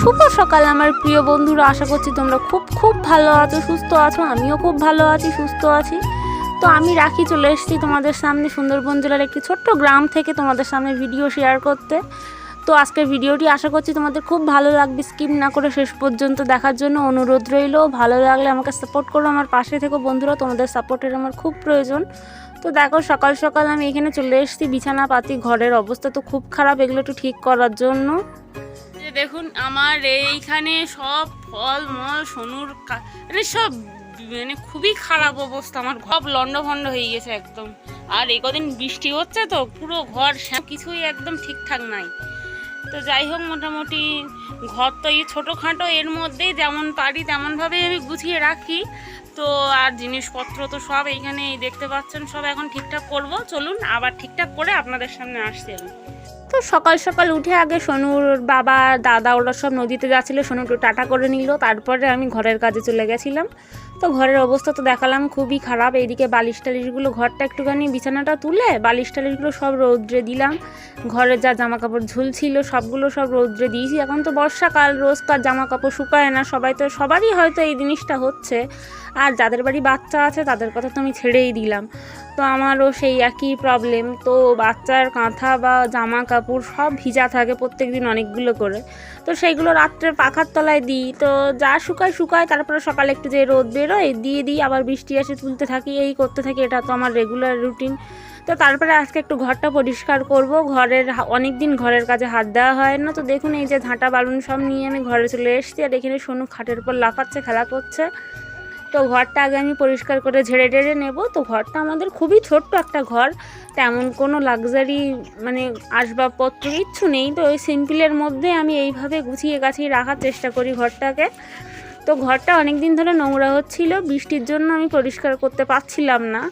শুভ সকাল আমার প্রিয় বন্ধুরা। আশা করছি তোমরা খুব খুব ভালো আছো, সুস্থ আছো, আমিও খুব ভালো আছি, সুস্থ আছি। তো আমি রাখি, চলে এসেছি তোমাদের সামনে সুন্দরবন জেলার একটি ছোট্ট গ্রাম থেকে তোমাদের সামনে ভিডিও শেয়ার করতে। তো আজকের ভিডিওটি আশা করছি তোমাদের খুব ভালো লাগবে। স্কিপ না করে শেষ পর্যন্ত দেখার জন্য অনুরোধ রইল। ভালো লাগলে আমাকে সাপোর্ট করো আমার পাশে থেকো বন্ধুরা, তোমাদের সাপোর্টের আমার খুব প্রয়োজন। তো দেখো, সকাল সকাল আমি এখানে চলে এসেছি। বিছানা পাতি ঘরের অবস্থা তো খুব খারাপ, এগুলো একটু ঠিক করার জন্য। দেখুন, আমার এইখানে সব ফল, মল, সোনুর মানে সব মানে খুবই খারাপ অবস্থা। আমার ঘর লন্ড ভন্ড হয়ে গেছে একদম। আর এই কদিন বৃষ্টি হচ্ছে তো, পুরো ঘর কিছুই একদম ঠিকঠাক নাই। তো যাই হোক, মোটামুটি ঘর তো এই ছোটোখাটো, এর মধ্যেই যেমন পারি, তেমনভাবেই আমি গুছিয়ে রাখি। তো আর জিনিসপত্র তো সব এইখানে দেখতে পাচ্ছেন, সব এখন ঠিকঠাক করব। চলুন, আবার ঠিকঠাক করে আপনাদের সামনে আসছি আমি। তো সকাল সকাল উঠে আগে সোনুর বাবা, দাদা, ওরা সব নদীতে যাচ্ছিল সোনু একটু টাটা করে নিল, তারপরে আমি ঘরের কাজে চলে গেছিলাম। তো ঘরের অবস্থা তো দেখালাম, খুবই খারাপ। এইদিকে বালিশ টালিশগুলো, ঘরটা একটুখানি বিছানাটা তুলে বালিশ টালিশগুলো সব রৌদ্রে দিলাম। ঘরের যা জামা কাপড় ঝুলছিল, সবগুলো সব রৌদ্রে দিয়েছি। এখন তো বর্ষাকাল, রোজ রোজকার জামা কাপড় শুকায় না, সবাই তো, সবারই হয়তো এই জিনিসটা হচ্ছে। আর যাদের বাড়ি বাচ্চা আছে, তাদের কথা তো আমি ছেড়েই দিলাম। তো আমারও সেই একই প্রবলেম তো বাচ্চার কাঁথা বা জামা কাপড় সব ভিজা থাকে প্রত্যেক দিন অনেকগুলো করে। তো সেইগুলো রাত্রে পাখার তলায় দিই। তো যা শুকায় শুকায়, তারপরে সকালে একটু যে রোদ বেরোয়, দিয়ে দিই, আবার বৃষ্টি আসে, তুলতে থাকি, এই করতে থাকি, এটা তো আমার রেগুলার রুটিন তো তারপরে আজকে একটু ঘরটা পরিষ্কার করব। ঘরের অনেক দিন ঘরের কাজে হাত দেওয়া হয় না। তো দেখুন, এই যে ঝাঁটা বালুন সব নিয়ে আমি ঘরে চলে এসছি, আর এখানে সোনু খাটের উপর লাফাচ্ছে, খেলা করছে। তো ঘরটা আগে আমি পরিষ্কার করে ঝেড়ে টেড়ে নেব। তো ঘরটা আমাদের খুবই ছোট্ট একটা ঘর। তেমন কোনো লাক্সারি মানে আসবাবপত্র কিচ্ছু নেই। তো ওই সিম্পলের মধ্যে আমি এইভাবে গুছিয়ে গাছিয়ে রাখার চেষ্টা করি ঘরটাকে। তো ঘরটা অনেক দিন ধরে নোংরা হচ্ছিল। বৃষ্টির জন্য আমি পরিষ্কার করতে পারছিলাম না।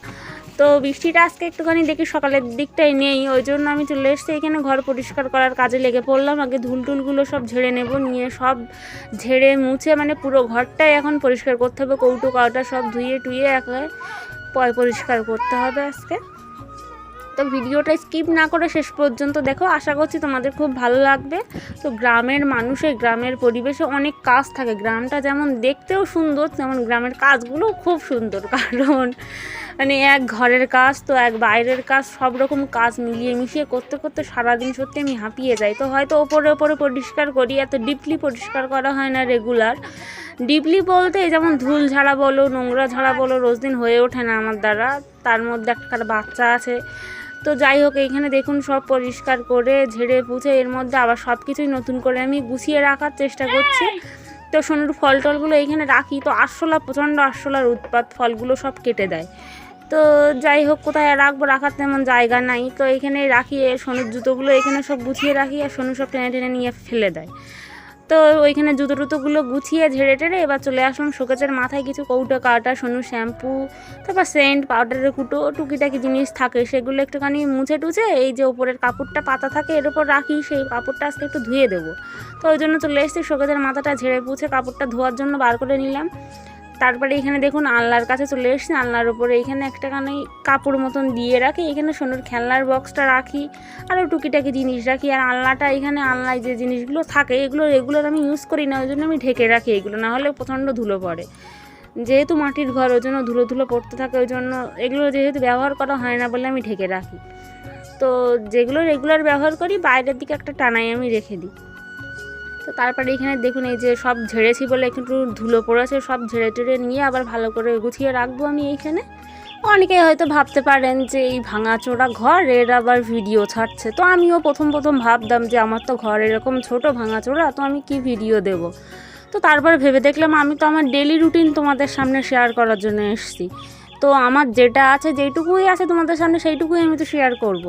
তো বৃষ্টিটা আজকে একটুখানি দেখি সকালের দিকটাই নেই, ওই জন্য আমি চলে এসেছি এখানে ঘর পরিষ্কার করার কাজে লেগে পড়লাম। আগে ধুল টুলগুলো সব ঝেড়ে নেব, নিয়ে সব ঝেড়ে মুছে মানে পুরো ঘরটাই এখন পরিষ্কার করতে হবে, কৌটো কাউটা সব ধুয়ে টুয়ে একে পয় পরিষ্কার করতে হবে আজকে। তো ভিডিওটা স্কিপ না করে শেষ পর্যন্ত দেখো, আশা করছি তোমাদের খুব ভালো লাগবে। তো গ্রামের মানুষের, গ্রামের পরিবেশে অনেক কাজ থাকে, গ্রামটা যেমন দেখতেও সুন্দর, তেমন গ্রামের কাজগুলোও খুব সুন্দর, কারণ মানে এক ঘরের কাজ তো এক বাইরের কাজ, সব রকম কাজ মিলিয়ে মিশিয়ে করতে করতে সারাদিন সত্যি আমি হাঁপিয়ে যাই। তো হয়তো ওপরে ওপরে পরিষ্কার করি, এত ডিপলি পরিষ্কার করা হয় না রেগুলার ডিপলি বলতে যেমন ধুল ঝাড়া বলো, নোংরা ঝাড়া বলো, রোজ দিন হয়ে ওঠে না আমার দ্বারা। তার মধ্যে একটা বাচ্চা আছে। তো যাই হোক, এইখানে দেখুন সব পরিষ্কার করে, ঝেড়ে পুছে, এর মধ্যে আবার সব কিছুই নতুন করে আমি গুছিয়ে রাখার চেষ্টা করছি। তো সোনুর ফল টলগুলো এইখানে রাখি। তো আরশোলা, প্রচণ্ড আরশোলার উৎপাত, ফলগুলো সব কেটে দেয়। তো যাই হোক, কোথায় রাখব? রাখার তেমন জায়গা নাই। তো এখানে রাখি সোনুর জুতোগুলো এখানে সব গুছিয়ে রাখি আর সোনু সব টেনে টেনে নিয়ে ফেলে দেয়। তো ওইখানে জুতো টুতোগুলো গুছিয়ে ঝেড়ে টেড়ে এবার চলে আসলাম শোকেজের মাথায় কিছু কৌটো কাটা সোনু শ্যাম্পু, তারপর সেন্ট, পাউডারের কুটো, টুকিটাকি জিনিস থাকে, সেগুলো একটুখানি মুছে টুছে এই যে ওপরের কাপড়টা পাতা থাকে এর ওপর রাখি, সেই কাপড়টা আজকে একটু ধুয়ে দেবো। তো ওই জন্য চলে এসেছি, শোকেজের মাথাটা ঝেড়ে পুছে কাপড়টা ধোয়ার জন্য বার করে নিলাম। তারপরে এখানে দেখুন আলনার কাছে চলে এসেছি, আলনার উপরে এখানে একটাখানি কাপড় মতন দিয়ে রাখি, এখানে সোনুর খেলনার বক্সটা রাখি আরও টুকিটাকি জিনিস রাখি, আর আলনাটা এখানে আলনায় যে জিনিসগুলো থাকে, এগুলো রেগুলার আমি ইউজ করি না, ওই জন্য আমি ঢেকে রাখি এগুলো, না হলে প্রচণ্ড ধুলো পড়ে। যেহেতু মাটির ঘর, ওই জন্য ধুলো ধুলো পড়তে থাকে, ওই জন্য এগুলো যেহেতু ব্যবহার করা হয় না বলে আমি ঢেকে রাখি। তো যেগুলো রেগুলার ব্যবহার করি, বাইরের দিকে একটা টানাই আমি রেখে দিই। তো তারপরে এখানে দেখুন এই যে সব ঝেড়েছি বলে একটু ধুলো পড়েছে, সব ঝেড়ে টেড়ে নিয়ে আবার ভালো করে গুছিয়ে রাখব আমি এইখানে। অনেকে হয়তো ভাবতে পারেন যে এই ভাঙাচোরা ঘর, এর আবার ভিডিও ছাড়ছে। তো আমিও প্রথম প্রথম ভাবতাম যে আমার তো ঘর এরকম ছোট ভাঙাচোরা, তো আমি কি ভিডিও দেব? তো তারপর ভেবে দেখলাম আমি তো আমার ডেলি রুটিন তোমাদের সামনে শেয়ার করার জন্য এসেছি। তো আমার যেটা আছে, যেটুকুই আছে তোমাদের সামনে, সেইটুকুই আমি তো শেয়ার করব।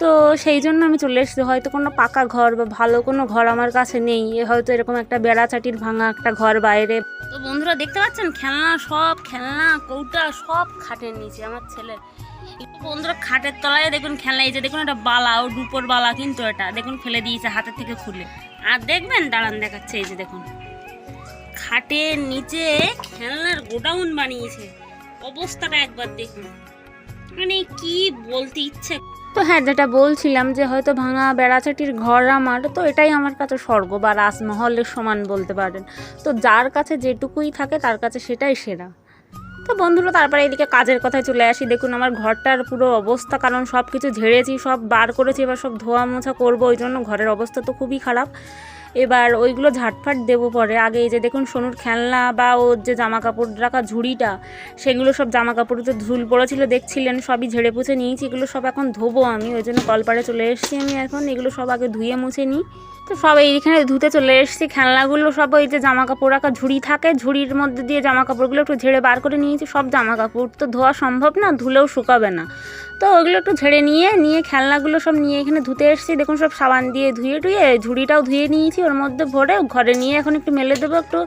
তো সেই জন্য আমি চলে এসেছি। হয়তো কোনো পাকা ঘর বা ভালো কোনো ঘর আমার কাছে নেই। হয়তো এরকম একটা বেড়াচাটির ভাঙা একটা ঘর বাইরে। তো বন্ধুরা, দেখতে পাচ্ছেন? খেলনা সব খেলনা, কৌটা সব খাটের নিচে আমার ছেলে। একটু বন্ধুরা, খাটের তলায় দেখুন খেলনা, এই যে দেখুন একটা বালা ও ডুপোর বালা কিন্তু এটা। দেখুন, ফেলে দিয়েছে হাতের থেকে খুলে। আর দেখবেন, দাঁড়ান দেখাচ্ছে, এই যে দেখুন। খাটের নিচে খেলনার গোডাউন বানিয়েছে। অবস্থাটা একবার দেখুন। মানে কি বলতে ইচ্ছে তো হ্যাঁ যেটা বলছিলাম যে হয়তো ভাঙা বেড়াচাটির ঘর আমার, তো এটাই আমার কাছে স্বর্গ বা রাজমহলের সমান বলতে পারেন। তো যার কাছে যেটুকুই থাকে, তার কাছে সেটাই সেরা। তো বন্ধুরা, তারপরে এদিকে কাজের কথায় চলে আসি। দেখুন, আমার ঘরটার পুরো অবস্থা, কারণ সব কিছু ঝেড়েছি, সব বার করেছি, এবার সব ধোয়া মোছা করব, ওই জন্য ঘরের অবস্থা তো খুবই খারাপ। এবার ওইগুলো ঝাটফাট দেবো পরে। আগে এই যে দেখুন সোনুর খেলনা বা ওর যে জামা কাপড় রাখা ঝুড়িটা, সেগুলো সব জামা কাপড়তে ধুল পড়েছিল, দেখছিলেন, সবই ঝেড়ে পুছে নিয়েছি, এগুলো সব এখন ধোবো আমি, ওই জন্য কলপাড়ে চলে এসেছি আমি এখন, এগুলো সব আগে ধুয়ে মুছে নিই। তো সব এইখানে ধুতে চলে এসেছি। খেলনাগুলো সব ওই যে জামা কাপড় রাখা ঝুড়ি থাকে। ঝুড়ির মধ্যে দিয়ে জামা কাপড়গুলো একটু ঝেড়ে বার করে নিয়েছি। সব জামা কাপড় তো ধোয়া সম্ভব না, ধুলেও শুকাবে না। তো ওইগুলো একটু ঝেড়ে নিয়ে নিয়ে খেলনাগুলো সব নিয়ে এখানে ধুতে এসেছি। দেখুন সব সাবান দিয়ে ধুয়ে টুয়ে, ঝুড়িটাও ধুয়ে নিয়েছি। ওর মধ্যে ভরে ঘরে নিয়ে এখন একটু মেলে দেবো একটু।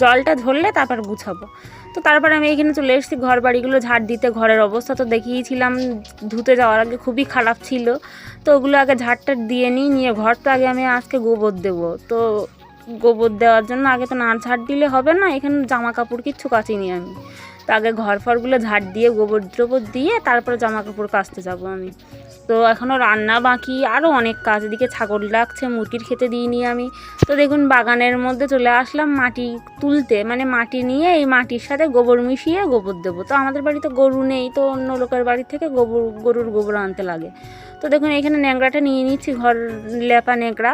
জলটা ধরলে তারপর গুছাবো। তো তারপর আমি এখানে চলে এসেছি, ঘর বাড়িগুলো ঝাড় দিতে, ঘরের অবস্থা তো দেখিয়েছিলাম, ধুতে যাওয়ার আগে খুবই খারাপ ছিল। তো ওগুলো আগে ঝাড়টার দিয়ে নিই, নিয়ে ঘর তো আগে আমি আজকে গোবর দেবো। তো গোবর দেওয়ার জন্য আগে তো না ঝাড় দিলে হবে না, এখানে জামা কাপড় কিচ্ছু কাচিনি আমি। তো আগে ঘর ফরগুলো ঝাড় দিয়ে, গোবর টোবর দিয়ে তারপরে জামা কাপড় কাচতে যাব আমি। তো এখনও রান্না বাকি আরও অনেক কাজ। এদিকে ছাগল লাগছে মুরগির খেতে দিইনি আমি। তো দেখুন, বাগানের মধ্যে চলে আসলাম মাটি তুলতে। মানে মাটি নিয়ে এই মাটির সাথে গোবর মিশিয়ে গোবর দেবো। তো আমাদের বাড়িতে গরু নেই, তো অন্য লোকের বাড়ি থেকে গোবর, গরুর গোবর আনতে লাগে। তো দেখুন, এখানে ন্যাংরাটা নিয়ে নিচ্ছি, ঘর লেপা ন্যাংরা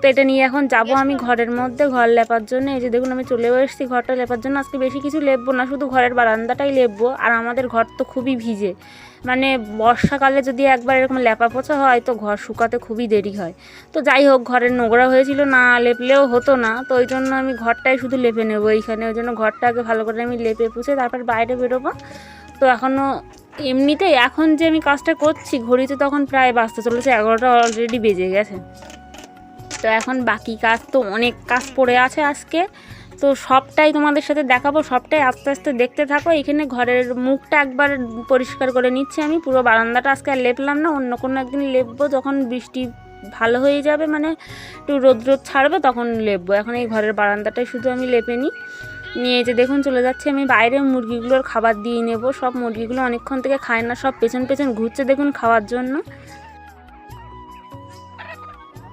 তো এটা নিয়ে এখন যাব আমি ঘরের মধ্যে, ঘর লেপার জন্য। এই যে দেখুন, আমি চলেও এসেছি ঘরটা লেপার জন্য। আজকে বেশি কিছু লেপবো না, শুধু ঘরের বারান্দাটাই লেপবো। আর আমাদের ঘর তো খুবই ভিজে। মানে বর্ষাকালে যদি একবার এরকম লেপা হয়, তো ঘর শুকাতে খুবই দেরি হয়। তো যাই হোক, ঘরের নোংরা হয়েছিল, না লেপলেও হতো না। তো ওই জন্য আমি ঘরটাই শুধু লেপে নেব এইখানে। ওই জন্য ঘরটা আগে ভালো করে আমি লেপে পুষে তারপর বাইরে বেরোবো। তো এখনও এমনিতেই এখন যে আমি কাজটা করছি, ঘড়িতে তখন প্রায় বাঁচতে চলেছে, এগারোটা অলরেডি বেজে গেছে। তো এখন বাকি কাজ তো অনেক কাজ পড়ে আছে আজকে। তো সবটাই তোমাদের সাথে দেখাবো, সবটাই আস্তে আস্তে দেখতে থাকো। এখানে ঘরের মুখটা একবার পরিষ্কার করে নিচ্ছি আমি। পুরো বারান্দাটা আজকে আর লেপলাম না, অন্য কোনো একদিন লেপবো। যখন বৃষ্টি ভালো হয়ে যাবে মানে একটু রোদ রোদ ছাড়বে, তখন লেপবো। এখন এই ঘরের বারান্দাটাই শুধু আমি লেপে নিই। নিয়ে যে দেখুন, চলে যাচ্ছে আমি বাইরে। মুরগিগুলোর খাবার দিয়ে নেব। সব মুরগিগুলো অনেকক্ষণ থেকে খায় না, সব পেছন পেছন ঘুরছে দেখুন খাওয়ার জন্য।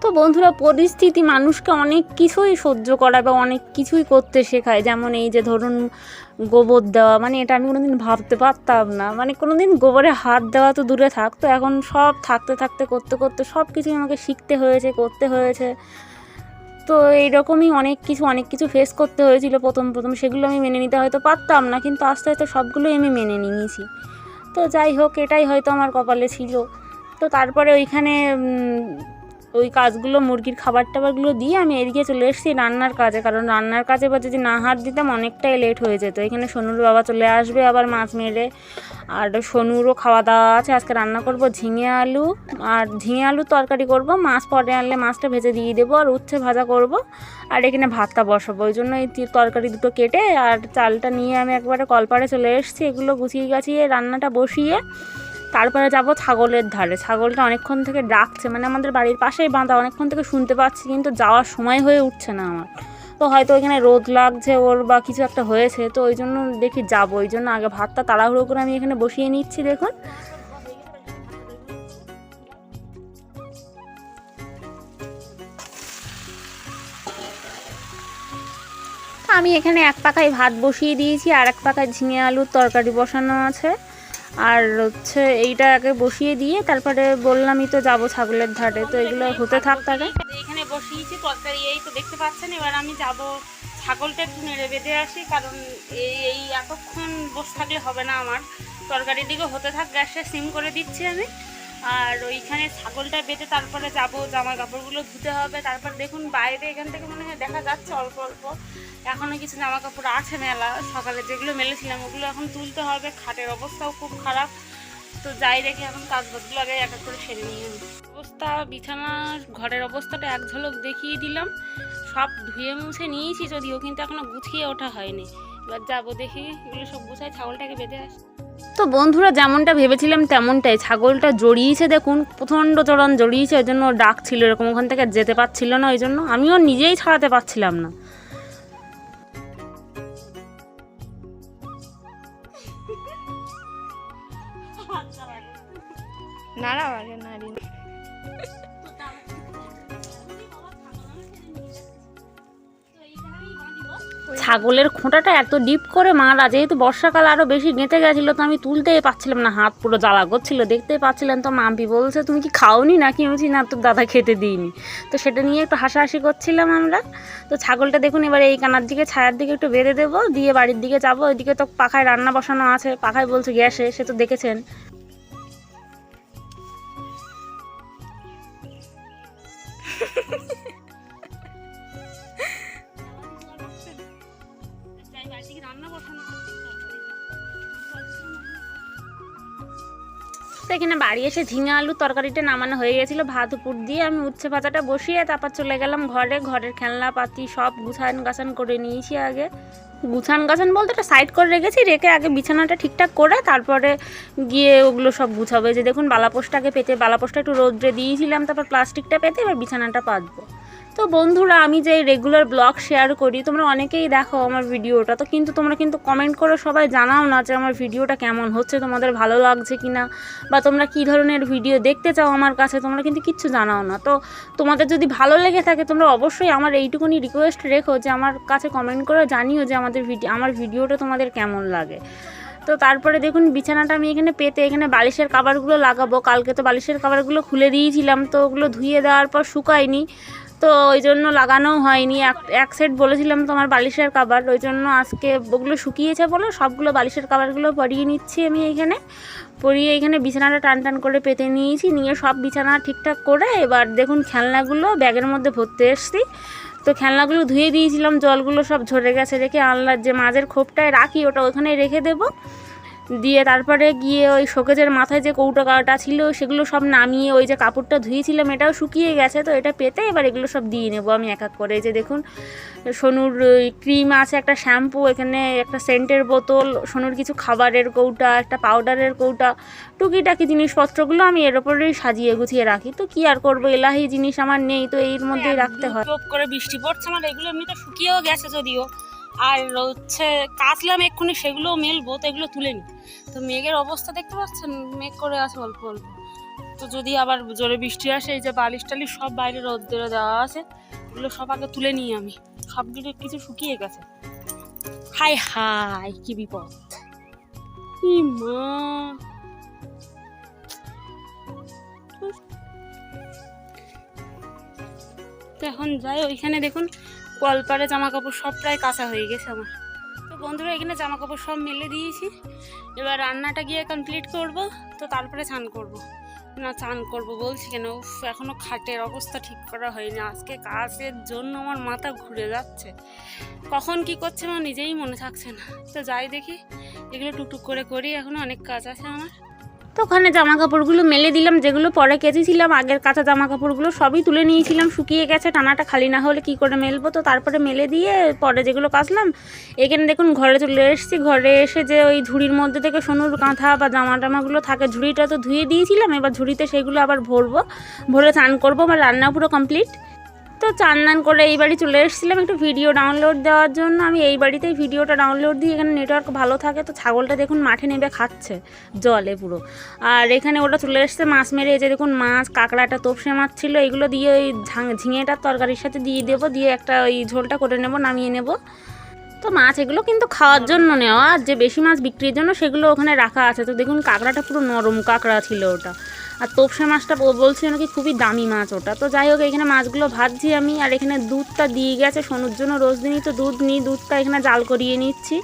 তো বন্ধুরা পরিস্থিতি মানুষকে অনেক কিছুই সহ্য করায় বা অনেক কিছুই করতে শেখায়। যেমন এই যে ধরুন গোবর দেওয়া মানে এটা আমি কোনোদিন ভাবতে পারতাম না। মানে কোনোদিন গোবরে হাত দেওয়া তো দূরে থাকতো এখন সব থাকতে থাকতে, করতে করতে সব কিছুই আমাকে শিখতে হয়েছে, করতে হয়েছে। তো এইরকমই অনেক কিছু অনেক কিছু ফেস করতে হয়েছিল প্রথম প্রথম। সেগুলো আমি মেনে নিতে হয়তো পারতাম না, কিন্তু আস্তে আস্তে সবগুলোই আমি মেনে নিয়েছি। তো যাই হোক, এটাই হয়তো আমার কপালে ছিল। তো তারপরে ওইখানে ওই কাজগুলো, মুরগির খাবার টাবারগুলো দিয়ে আমি এদিকে চলে এসেছি রান্নার কাজে। কারণ রান্নার কাজে বা যদি না হাত দিতাম, অনেকটাই লেট হয়ে যেত। এখানে সোনুর বাবা চলে আসবে, আবার মাছ মেরে। আর সোনুরও খাওয়া দাওয়া আছে। আজকে রান্না করব ঝিঙে আলু। আর ঝিঙে আলু তরকারি করব। মাছ পরে আনলে মাছটা ভেজে দিয়ে দেবো। আর উচ্ছে ভাজা করব। আর এখানে ভাতটা বসাবো। ওই জন্য এই তরকারি দুটো কেটে আর চালটা নিয়ে আমি একবারে কলপাড়ে চলে এসেছি। এগুলো গুছিয়ে গাছিয়ে রান্নাটা বসিয়ে তারপরে যাব ছাগলের ধারে। ছাগলটা অনেকক্ষণ থেকে ডাকছে মানে আমাদের বাড়ির পাশেই বাঁধা, অনেকক্ষণ থেকে শুনতে পাচ্ছি, কিন্তু যাওয়ার সময় হয়ে উঠছে না আমার। তো হয়তো ওইখানে রোদ লাগছে ওর বা কিছু একটা হয়েছে, তো ওই জন্য দেখি যাব। ওই জন্য আগে ভাতটা তাড়াহুড়ো করে আমি এখানে বসিয়ে নিচ্ছি, দেখুন। আমি এখানে এক পাকায় ভাত বসিয়ে দিয়েছি, আর এক পাকায় ঝিঙে আলুর তরকারি বসানো আছে। আর হচ্ছে এইটা আগে বসিয়ে দিয়ে তারপরে বললামই তো যাব ছাগলের ধারে, তো এগুলো হতে থাক তাকে এখানে বসিয়েছি তরকারি, এই তো দেখতে পাচ্ছেন, এবার আমি যাব ছাগলটা একটু নেড়ে বেঁধে আসি, কারণ এই এই এতক্ষণ বসে থাকলে হবে না আমার। তরকারির দিকে হতে থাক, গ্যাসটা সিম করে দিচ্ছি আমি। আর ওইখানে ছাগলটা বেঁধে তারপরে যাব জামা কাপড়গুলো ধুতে হবে। তারপর দেখুন বাইরে এখান থেকে মনে হয় দেখা যাচ্ছে অল্প অল্প। এখনও কিছু জামা কাপড় আছে মেলা, সকালে যেগুলো মেলেছিলাম ওগুলো এখন তুলতে হবে। খাটের অবস্থাও খুব খারাপ। তো যাই রেখে এখন কাজবাজগুলো আগে এক এক করে সেরে নিয়ে অবস্থা বিছানার ঘরের অবস্থাটা এক ঝলক দেখিয়ে দিলাম। সব ধুয়ে মুছে নিয়েছি যদিও, কিন্তু এখনও গুছিয়ে ওঠা হয়নি। এবার যাব দেখি এগুলো সব গুছাই ছাগলটাকে বেঁধে আস। তো বন্ধুরা যেমনটা ভেবেছিলাম তেমনটাই। ছাগলটা জড়িয়েছে দেখুন প্রচণ্ড চরণ জড়িয়েছে ওই জন্য ডাক ছিল এরকম। ওখান থেকে যেতে পারছিল না ওই জন্য। আমিও নিজেই ছাড়াতে পারছিলাম না। নাড়াও আগে নাড়ি। ছাগলের খোঁটাটা এত ডিপ করে মারা, যেহেতু বর্ষাকাল আরও বেশি গেঁথে গেছিল, তো আমি তুলতেই পাচ্ছিলাম না, হাত পুরো জ্বালা করছিল, দেখতেই পাচ্ছিলেন তো মাম্পি বলছে, তুমি কি খাওনি নাকি? বলছি, না তোর দাদা খেতে দিইনি। তো সেটা নিয়ে একটু হাসাহাসি করছিলাম আমরা। তো ছাগলটা দেখুন, এবার এই কানার দিকে, ছায়ার দিকে একটু বেঁধে দেবো, দিয়ে বাড়ির দিকে যাব। ওইদিকে তো পাখায় রান্না বসানো আছে, পাখায় বলছে গ্যাসে, সে তো দেখেছেন। তো এখানে বাড়ি এসে ঝিঙে আলু তরকারিটা নামানো হয়ে গেছিল, ভাত উপর দিয়ে আমি উচ্ছে ভাজাটা বসিয়ে তারপর চলে গেলাম ঘরে। ঘরের খেলনা পাতি সব গুছান গাছান করে নিয়েছি আগে। গুছান গাছান বলতে একটা সাইড করে রেখেছি, রেখে আগে বিছানাটা ঠিকঠাক করে তারপরে গিয়ে ওগুলো সব গুছাবে। যে দেখুন বালাপোষটাকে পেতে বালাপোষটা একটু রোদ্রে দিয়েছিলাম, তারপর প্লাস্টিকটা পেতে এবার বিছানাটা পাতবো। তো বন্ধুরা, আমি যে রেগুলার ব্লগ শেয়ার করি, তোমরা অনেকেই দেখো আমার ভিডিওটা, তো কিন্তু তোমরা কিন্তু কমেন্ট করে সবাই জানাও না যে আমার ভিডিওটা কেমন হচ্ছে, তোমাদের ভালো লাগছে কি না বা তোমরা কী ধরনের ভিডিও দেখতে চাও আমার কাছে, তোমরা কিন্তু কিচ্ছু জানাও না। তো তোমাদের যদি ভালো লেগে থাকে, তোমরা অবশ্যই আমার এইটুকুনি রিকোয়েস্ট রেখো যে আমার কাছে কমেন্ট করে জানিও যে আমাদের ভিডিও আমার ভিডিওটা তোমাদের কেমন লাগে। তো তারপরে দেখুন, বিছানাটা আমি এখানে পেতে, এখানে বালিশের কাবারগুলো লাগাবো। কালকে তো বালিশের কাবারগুলো খুলে দিয়েছিলাম, তো ওগুলো ধুয়ে দেওয়ার পর শুকায়নি। তো ওই জন্য লাগানোও হয়নি। এক এক সেট বলেছিলাম তোমার বালিশের কাবার ওই জন্য আজকে ওগুলো শুকিয়েছে বলো সবগুলো বালিশের কাবারগুলো পরিয়ে নিচ্ছি আমি এখানে পরিয়ে এখানে বিছানাটা টান টান করে পেতে নিয়েছি। নিয়ে সব বিছানা ঠিকঠাক করে এবার দেখুন খেলনাগুলো ব্যাগের মধ্যে ভরতে এসছি। তো খেলনাগুলো ধুয়ে দিয়েছিলাম, জলগুলো সব ঝরে গেছে রেখে আনলার যে মাঝের খোপটায় রাখি ওটা ওখানে রেখে দেবো। দিয়ে তারপরে গিয়ে ওই শোকেজের মাথায় যে কৌটোকাটা ছিল, সেগুলো সব নামিয়ে ওই যে কাপড়টা ধুয়েছিলাম, এটাও শুকিয়ে গেছে, তো এটা পেতে এবার এগুলো সব দিয়ে নেব আমি এক এক করে। যে দেখুন, সোনুর ক্রিম আছে, একটা শ্যাম্পু, এখানে একটা সেন্টের বোতল, সোনুর কিছু খাবারের কৌটা, একটা পাউডারের কৌটা, টুকিটাকি জিনিসপত্রগুলো আমি এর ওপরেই সাজিয়ে গুছিয়ে রাখি। তো কি আর করব, এলাহি জিনিস আমার নেই, তো এর মধ্যেই রাখতে হয়। করে বৃষ্টি পড়ছে, আমার এগুলো এমনি তো শুকিয়েও গেছে যদিও। আর হচ্ছে কাচলাম এক্ষুনি সেগুলোও মেলবো, তো এগুলো তুলে নি। তো মেঘের অবস্থা দেখতে পাচ্ছেন? মেঘ করে আছে অল্প অল্প। তো যদি আবার জোরে বৃষ্টি আসে, এই যে বালিশ টালিশ সব বাইরে রোদ্দুরে দেওয়া আছে, এগুলো সব আগে তুলে নিই আমি। সবগুলো কিছু শুকিয়ে গেছে। হাই হাই, কি বিপদ। মা। তো এখন যাই, ওইখানে দেখুন কলপারে জামা কাপড় সব প্রায় কাঁচা হয়ে গেছে আমার। তো বন্ধুরা, এখানে জামা কাপড় সব মেলে দিয়েছি। এবার রান্নাটা গিয়ে কমপ্লিট করব, তো তারপরে স্নান করব। না, চান করব বলছি কেন? এখনও খাটের অবস্থা ঠিক করা হয়নি। আজকে কাজের জন্য আমার মাথা ঘুরে যাচ্ছে। কখন কি করছে আমার নিজেই মনে থাকছে না। তো যাই দেখি, এগুলো টুকটুক করে করি। এখনও অনেক কাজ আছে আমার। তো ওখানে জামা কাপড়গুলো মেলে দিলাম, যেগুলো পরে কেচেছিলাম, আগের কাঁচা জামা কাপড়গুলো সবই তুলে নিয়েছিলাম, শুকিয়ে গেছে, টানাটা খালি না হলে কি করে মেলবো? তো তারপরে মেলে দিয়ে পরে যেগুলো কাচলাম, এখানে দেখুন ঘরে চলে এসেছি, ঘরে এসে যে ওই ঝুড়ির মধ্যে থেকে সোনুর কাঁথা বা জামা টামাগুলো থাকে, ঝুড়িটা তো ধুয়ে দিয়েছিলাম, এবার ঝুড়িতে সেগুলো আবার ভরবো, ভরে চান করব, আমার রান্না পুরো কমপ্লিট তো চান নান করে এই বাড়ি চলে এসেছিলাম একটু ভিডিও ডাউনলোড দেওয়ার জন্য। আমি এই বাড়িতেই ভিডিওটা ডাউনলোড দিই এখানে নেটওয়ার্ক ভালো থাকে তো ছাগলটা দেখুন মাঠে নেবে খাচ্ছে, জলে পুরো। আর এখানে ওটা চলে এসছে মাছ মেরে যে দেখুন মাছ, কাঁকড়াটা তোপসে মাছ ছিল এগুলো দিয়ে ওই ঝিঙেটার তরকারির সাথে দিয়ে দেবো, দিয়ে একটা ওই ঝোলটা করে নেব, নামিয়ে নেব। তো মাছ এগুলো কিন্তু খাওয়ার জন্য নেওয়া, আর যে বেশি মাছ বিক্রির জন্য সেগুলো ওখানে রাখা আছে। তো দেখুন কাঁকড়াটা পুরো নরম কাঁকড়া ছিল ওটা। আর তোপসে মাছটা ও বলছিল নাকি খুবই দামি মাছ ওটা। তো যাই হোক, এখানে মাছগুলো ভাজছি আমি, আর এখানে দুধটা দিয়ে গেছে সোনুর জন্য। রোজ দিনই তো দুধ নিই, দুধটা এখানে জাল করিয়ে নিচ্ছি।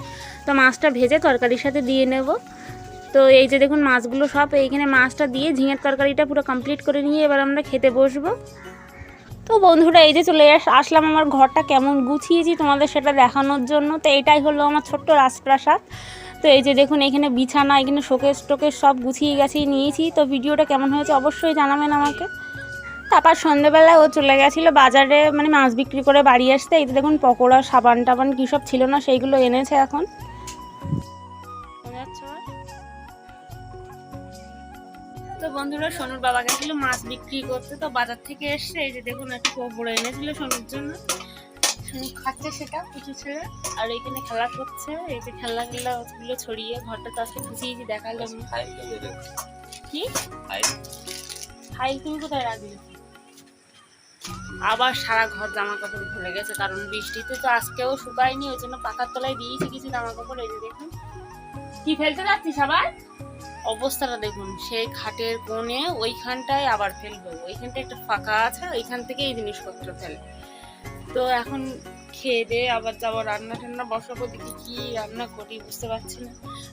তো মাছটা ভেজে তরকারির সাথে দিয়ে নেব। তো এই যে দেখুন মাছগুলো সব, এইখানে মাছটা দিয়ে ঝিঙের তরকারিটা পুরো কমপ্লিট করে নিয়ে এবার আমরা খেতে বসবো। তো বন্ধুরা, এই যে চলে আস, আসলাম আমার ঘরটা কেমন গুছিয়েছি তোমাদের সেটা দেখানোর জন্য। তো এটাই হলো আমার ছোট্ট রাজপ্রাসাদ। তো এই যে দেখুন, এখানে বিছানা, এখানে শোকেস টোকেস সব গুছিয়ে গেছি নিয়েছি। তো ভিডিওটা কেমন হয়েছে অবশ্যই জানাবেন আমাকে। তারপর সন্ধেবেলায় ও চলে গেছিল বাজারে মানে মাছ বিক্রি করে বাড়ি আসতে। এই দেখুন, পকোড়া, সাবান টাবান কী সব ছিল না, সেইগুলো এনেছে এখন। তো বন্ধুরা, সোনুর বাবা গেছিল মাছ বিক্রি করতে। তো বাজার থেকে এসছে এই যে দেখুন, একটা পকোড়া এনেছিল সোনুর জন্য। খাচ্ছে সেটা কিছু ছেলে আর এখানে খেলা করছে এই যে খেলাগুলো গুলো ছড়িয়ে ঘরটা তো আজকে গুছিয়েছি দেখালাম দেবে। কি? ফাইল? তুমি কোথায় রাখলে? আবার সারা ঘর জামা কাপড় ভরে গেছে কারণ বৃষ্টিতে তো আজকেও শুকায়নি ওই জন্য পাখার তলায় দিয়েছি কিছু জামা কাপড় এই যে দেখুন। কি ফেলতে যাচ্ছিস আবার? অবস্থাটা দেখুন সেই খাটের কোণে ওইখানটায় আবার ফেলব। ওইখানটা একটা ফাঁকা আছে ওইখান থেকে এই জিনিসপত্র ফেলে। তো এখন খেয়ে দিয়ে আবার যাব রান্না টান্না বসাবো, দেখি কি রান্না করি, বুঝতে পারছি না।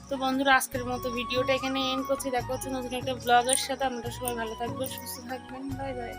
তো বন্ধুরা, আজকের মতো ভিডিওটা এখানে এন্ড করছি। দেখা হচ্ছে নতুন একটা ব্লগের সাথে। আমরা সবাই ভালো থাকবেন, সুস্থ থাকবেন। Bye bye